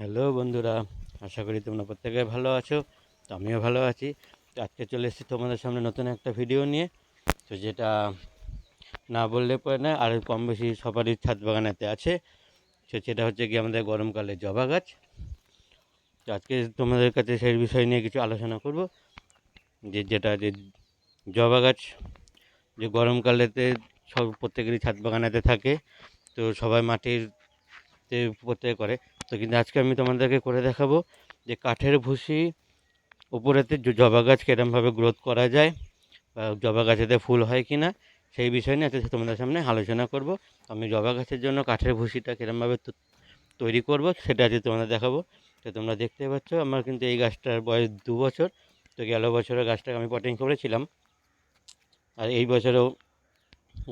Hello বন্ধুরা, আশা করি তোমরা প্রত্যেকে ভালো আছো, তো আমিও ভালো আছি। আজকে চলে এসেছি তোমাদের সামনে নতুন একটা ভিডিও নিয়ে। তো যেটা না বললে পরে না আর কম বেশি সবারই ছাদ বাগানেতে আছে। তো সেটা হচ্ছে কি আমাদের গরমকালে জবা গাছ। তো আজকে তোমাদের কাছে সেই বিষয় নিয়ে কিছু আলোচনা করব, যে যেটা যে জবা গাছ, যে গরমকালেতে সব প্রত্যেকেরই ছাদ বাগানেতে থাকে, তো সবাই মাটির প্রত্যেকে করে তো কিন্তু আজকে আমি তোমাদেরকে করে দেখাবো যে কাঠের ভুসি উপরেতে জবা গাছ কীরমভাবে গ্রোথ করা যায় বা জবা গাছেতে ফুল হয় কি না সেই বিষয় নিয়ে আজকে তোমাদের সামনে আলোচনা করব। আমি জবা গাছের জন্য কাঠের ভুসিটা কীরমভাবে তৈরি করব, সেটা আজকে তোমাদের দেখাবো। তো তোমরা দেখতে পাচ্ছ আমার কিন্তু এই গাছটার বয়স দু বছর। তো গেল বছরের গাছটাকে আমি পটিং করেছিলাম। আর এই বছরেও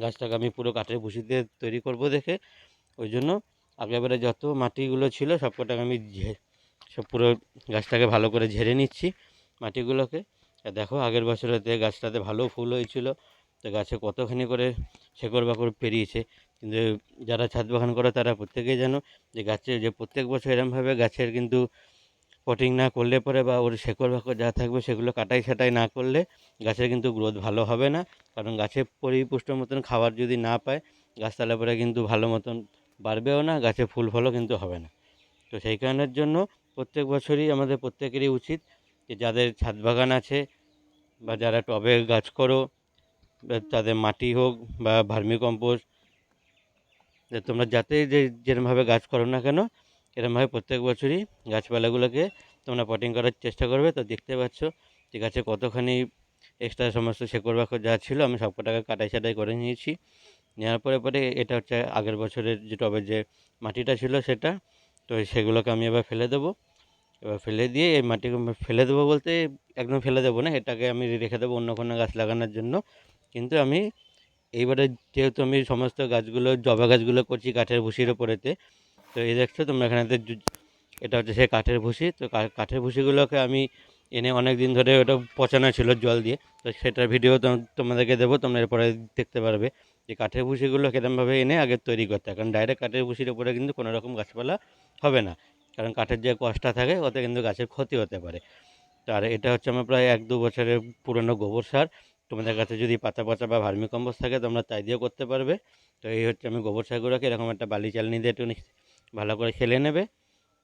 গাছটাকে আমি পুরো কাঠের ভুসিতে তৈরি করব দেখে। ওই জন্য আগেবারে যত মাটিগুলো ছিল সব কটাকে আমি সব পুরো গাছটাকে ভালো করে ঝেড়ে নিচ্ছি মাটিগুলোকে। দেখো আগের বছরেতে গাছটাতে ভালো ফুল হয়েছিল, তো গাছে কতখানি করে শেকড় বাকড় পেরিয়েছে। কিন্তু যারা ছাদ বাগান করে তারা প্রত্যেকেই জানো যে গাছে যে প্রত্যেক বছর এরমভাবে গাছের কিন্তু পটিং না করলে পরে বা ওর শেকড় বাকড় যা থাকবে সেগুলো কাটাই ছাটাই না করলে গাছের কিন্তু গ্রোথ ভালো হবে না। কারণ গাছে পরিপুষ্ট মতন খাবার যদি না পায়, গাছ তাহলে পরে কিন্তু ভালো মতন বাড়বেও না, গাছে ফুল ফলও কিন্তু হবে না। তো সেই কারণের জন্য প্রত্যেক বছরই আমাদের প্রত্যেকেরই উচিত যে যাদের ছাদ বাগান আছে বা যারা টবে গাছ করো তাদের মাটি হোক বা ভার্মি কম্পোস্ট যে তোমরা যাতে যে যেরমভাবে গাছ করো না কেন, এরমভাবে প্রত্যেক বছরই গাছপালাগুলোকে তোমরা পটিং করার চেষ্টা করবে। তো দেখতে পাচ্ছ যে গাছে কতখানি এক্সট্রা সমস্ত শেকড় বাকড় যা ছিল, আমি সব কটাকে কাটাই ছাটাই করে নিয়েছি। নেওয়ার পরে পরে এটা হচ্ছে আগের বছরের যে টবের যে মাটিটা ছিল সেটা, তো সেগুলোকে আমি এবার ফেলে দেবো। এবার ফেলে দিয়ে এই মাটি ফেলে দেবো বলতে একদম ফেলে দেবো না, এটাকে আমি রেখে দেবো অন্য কোনো গাছ লাগানোর জন্য। কিন্তু আমি এইবারে যেহেতু আমি সমস্ত গাছগুলো, জবা গাছগুলো করছি কাঠের ভুসির ওপরেতে, তো এই দেখছ তোমরা এখানেতে জু- এটা হচ্ছে সেই কাঠের ভুসি তো কাঠের ভুসিগুলোকে আমি এনে অনেক দিন ধরে ওটা পচানো ছিল জল দিয়ে। তো সেটার ভিডিও তোমাদেরকে দেবো, তোমরা এরপরে দেখতে পারবে যে কাঠের ভুসিগুলো কীরমভাবে এনে আগে তৈরি করতে হয়। কারণ ডাইরেক্ট কাঠের ভুসির উপরে কিন্তু কোনো রকম গাছপালা হবে না। কারণ কাঠের যে কষ্টটা থাকে, ওতে কিন্তু গাছের ক্ষতি হতে পারে। তো আর এটা হচ্ছে আমার প্রায় এক দু বছরের পুরনো গোবর সার। তোমাদের কাছে যদি পাতা পচা বা ভার্মি থাকে, তোমরা তাই দিয়েও করতে পারবে। তো এই হচ্ছে আমি গোবর সারগুলোকে এরকম একটা বালি চালনি দিয়ে একটু ভালো করে খেলে নেবে।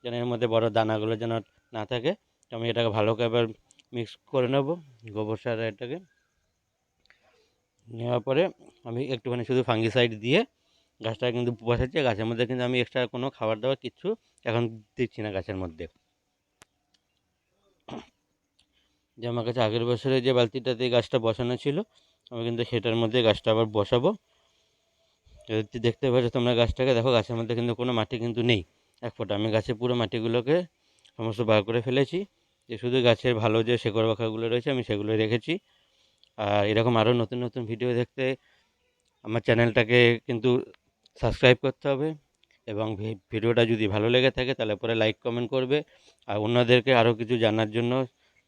যেন এর মধ্যে বড় দানাগুলো যেন না থাকে। আমি এটাকে ভালো করে এবার মিক্স করে নেব গোবর সার এটাকে। নেওয়ার পরে আমি একটুখানি শুধু ফাঙ্গিসাইড দিয়ে গাছটা কিন্তু বসাচ্ছি। গাছের মধ্যে কিন্তু আমি এক্সট্রা কোনো খাবার দাবার কিচ্ছু এখন দিচ্ছি না গাছের মধ্যে। যে আমার কাছে আগের বছরে যে বালতিটাতে গাছটা বসানো ছিল, আমি কিন্তু সেটার মধ্যে গাছটা আবার বসাবো। যদি দেখতে পাচ্ছ তোমরা গাছটাকে, দেখো গাছের মধ্যে কিন্তু কোনো মাটি কিন্তু নেই। এক ফোঁটা আমি গাছে পুরো মাটিগুলোকে সমস্ত বার করে ফেলেছি। যে শুধু গাছের ভালো যে শেকড় বাখাগুলো রয়েছে, আমি সেগুলো রেখেছি আর এরকম আরও নতুন নতুন ভিডিও দেখতে আমার চ্যানেলটাকে কিন্তু সাবস্ক্রাইব করতে হবে এবং ভিডিওটা যদি ভালো লেগে থাকে তাহলে পরে লাইক, কমেন্ট করবে। আর অন্যদেরকে আরও কিছু জানার জন্য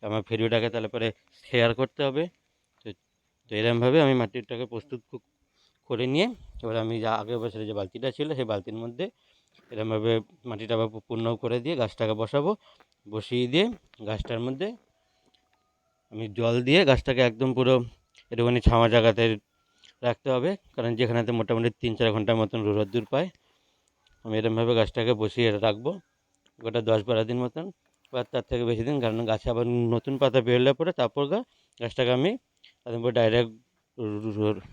আমার ভিডিওটাকে তাহলে পরে শেয়ার করতে হবে। তো তো এরমভাবে আমি মাটিটাকে প্রস্তুত করে নিয়ে এবার আমি যা আগের বছরে যে বালতিটা ছিল সেই বালতির মধ্যে এরমভাবে মাটিটা পূর্ণ করে দিয়ে গাছটাকে বসাবো। বসিয়ে দিয়ে গাছটার মধ্যে আমি জল দিয়ে গাছটাকে একদম পুরো একটুখানি ছামা জায়গাতে রাখতে হবে। কারণ যেখানেতে মোটামুটি তিন চার ঘণ্টার মতন রোদ্দুর পায়, আমি এরমভাবে গাছটাকে বসিয়ে রাখব গোটা দশ বারো দিন মতন। বা তার থেকে বেশি দিন, কারণ গাছে আবার নতুন পাতা বেরোলে পরে তারপর গাছটাকে আমি তারপর ডাইরেক্ট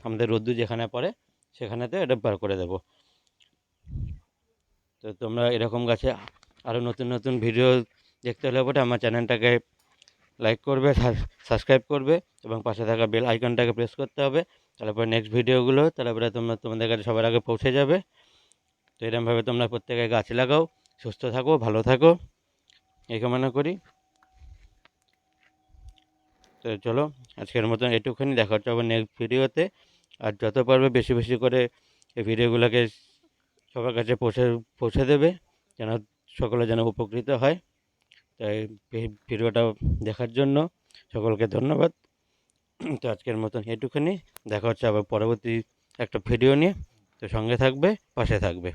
আমাদের রোদ্দুর যেখানে পড়ে সেখানেতে এটা বার করে দেবো। তো তোমরা এরকম গাছে আরও নতুন নতুন ভিডিও দেখতে হলে পরে আমার চ্যানেলটাকে লাইক করবে সাবস্ক্রাইব করবে এবং পাশে থাকা বেল আইকনটাকে প্রেস করতে হবে। তারপরে নেক্সট ভিডিওগুলো তারপরে তোমরা, তোমাদের কাছে সবার আগে পৌঁছে যাবে। তো এরকমভাবে তোমরা প্রত্যেকে গাছ লাগাও, সুস্থ থাকো, ভালো থাকো। এই কামনা করি। তো চলো, আজকের মতন এটুকুনি। দেখা হচ্ছে আবার নেক্সট ভিডিওতে আর যত পারবে বেশি বেশি করে এই ভিডিওগুলোকে সবার কাছে পৌঁছে পৌঁছে দেবে, যেন সকলে যেন উপকৃত হয়। তাই ভিডিওটা দেখার জন্য সকলকে ধন্যবাদ। তো আজকের মতন এটুকুনি দেখা হচ্ছে আবার পরবর্তী একটা ভিডিও নিয়ে। তো সঙ্গে থাকবে, পাশে থাকবে।